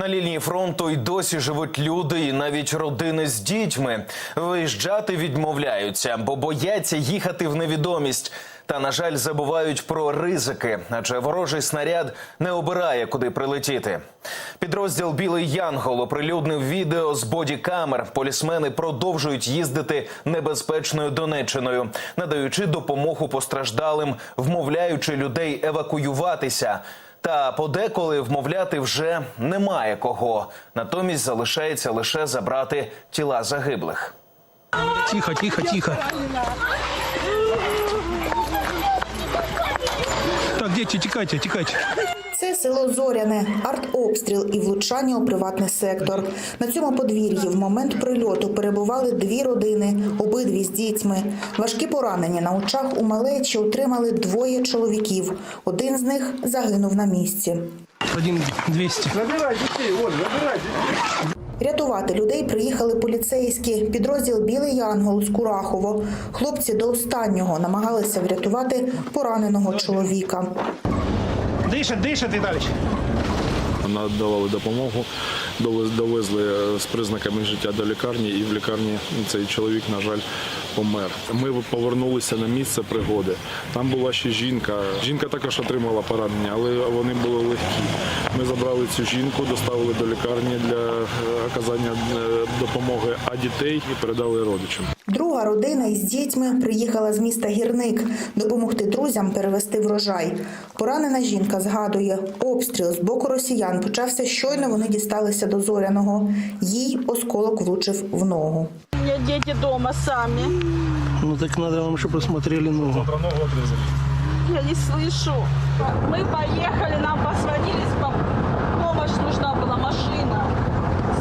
На лінії фронту й досі живуть люди, і навіть родини з дітьми. Виїжджати відмовляються, бо бояться їхати в невідомість. Та, на жаль, забувають про ризики, адже ворожий снаряд не обирає, куди прилетіти. Підрозділ Білий Янгол оприлюднив відео з бодікамер. Полісмени продовжують їздити небезпечною Донеччиною, надаючи допомогу постраждалим, вмовляючи людей евакуюватися. Та подеколи вмовляти вже немає кого. Натомість залишається лише забрати тіла загиблих. Тихо, тихо, тихо. Так, діти, тікайте, тікайте. Це село Зоряне, артобстріл і влучання у приватний сектор. На цьому подвір'ї в момент прильоту перебували дві родини, обидві з дітьми. Важкі поранення на очах у малечі отримали двоє чоловіків. Один з них загинув на місці. Один 200. Рятувати людей приїхали поліцейські. Підрозділ Білий Янгол з Курахово. Хлопці до останнього намагалися врятувати пораненого чоловіка. Дишать, дишать, Віталіч. Надавали допомогу, довезли е, з признаками життя до лікарні, і в лікарні цей чоловік, на жаль, помер. Ми повернулися на місце пригоди. Там була ще жінка. Жінка також отримала поранення, але вони були легкі. Ми забрали цю жінку, доставили до лікарні для е, оказання е, допомоги, а дітей передали родичам. Друга родина із дітьми приїхала з міста Гірник допомогти друзям перевести врожай. Поранена жінка згадує, обстріл з боку росіян почався щойно вони дісталися до зоряного. Їй осколок влучив в ногу. Дети дома сами. Ну так надо вам, чтобы посмотрели ногу. Я не слышу. Мы поехали, нам позвонили, по- помощь нужна была, машина.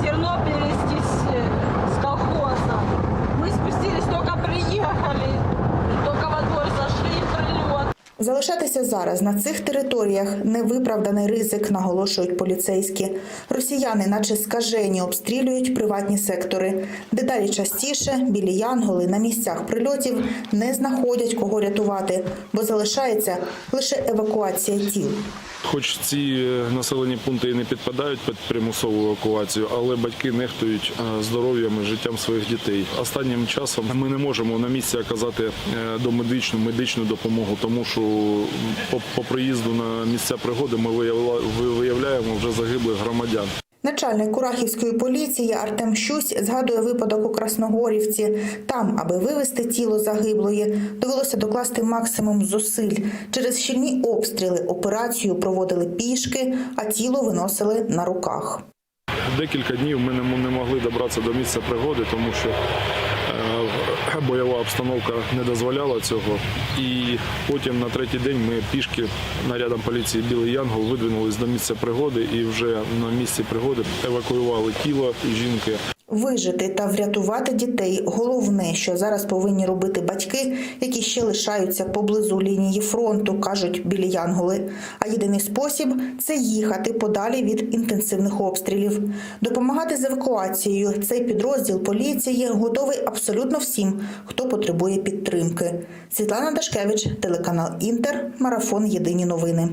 Зерно перевезти с, с колхоза. Мы спустились, только приехали, Залишатися зараз на цих територіях невиправданий ризик, наголошують поліцейські. Росіяни, наче скажені, обстрілюють приватні сектори. Дедалі частіше білі янголи на місцях прильотів не знаходять кого рятувати, бо залишається лише евакуація тіл. Хоч ці е, населені пункти і не підпадають під примусову евакуацію, але батьки нехтують е, здоров'ям і життям своїх дітей. Останнім часом ми не можемо на місці оказати е, домедичну медичну допомогу, тому що по, по приїзду на місця пригоди ми виявля- виявляємо вже загиблих громадян. Начальник Курахівської поліції Артем Щусь згадує випадок у Красногорівці. Там, аби вивезти тіло загиблої, довелося докласти максимум зусиль. Через щільні обстріли операцію проводили пішки, а тіло виносили на руках. Декілька днів ми не могли добратися до місця пригоди, тому що бойова обстановка не дозволяла цього. І потім на третій день ми пішки нарядом поліції Білий Янгол видвинулись до місця пригоди і вже на місці пригоди евакуювали тіло жінки. Вижити та врятувати дітей головне, що зараз повинні робити батьки, які ще лишаються поблизу лінії фронту, кажуть білі янголи. А єдиний спосіб це їхати подалі від інтенсивних обстрілів. Допомагати з евакуацією цей підрозділ поліції готовий абсолютно всім, хто потребує підтримки. Світлана Дашкевич, телеканал Інтер, марафон Єдині новини.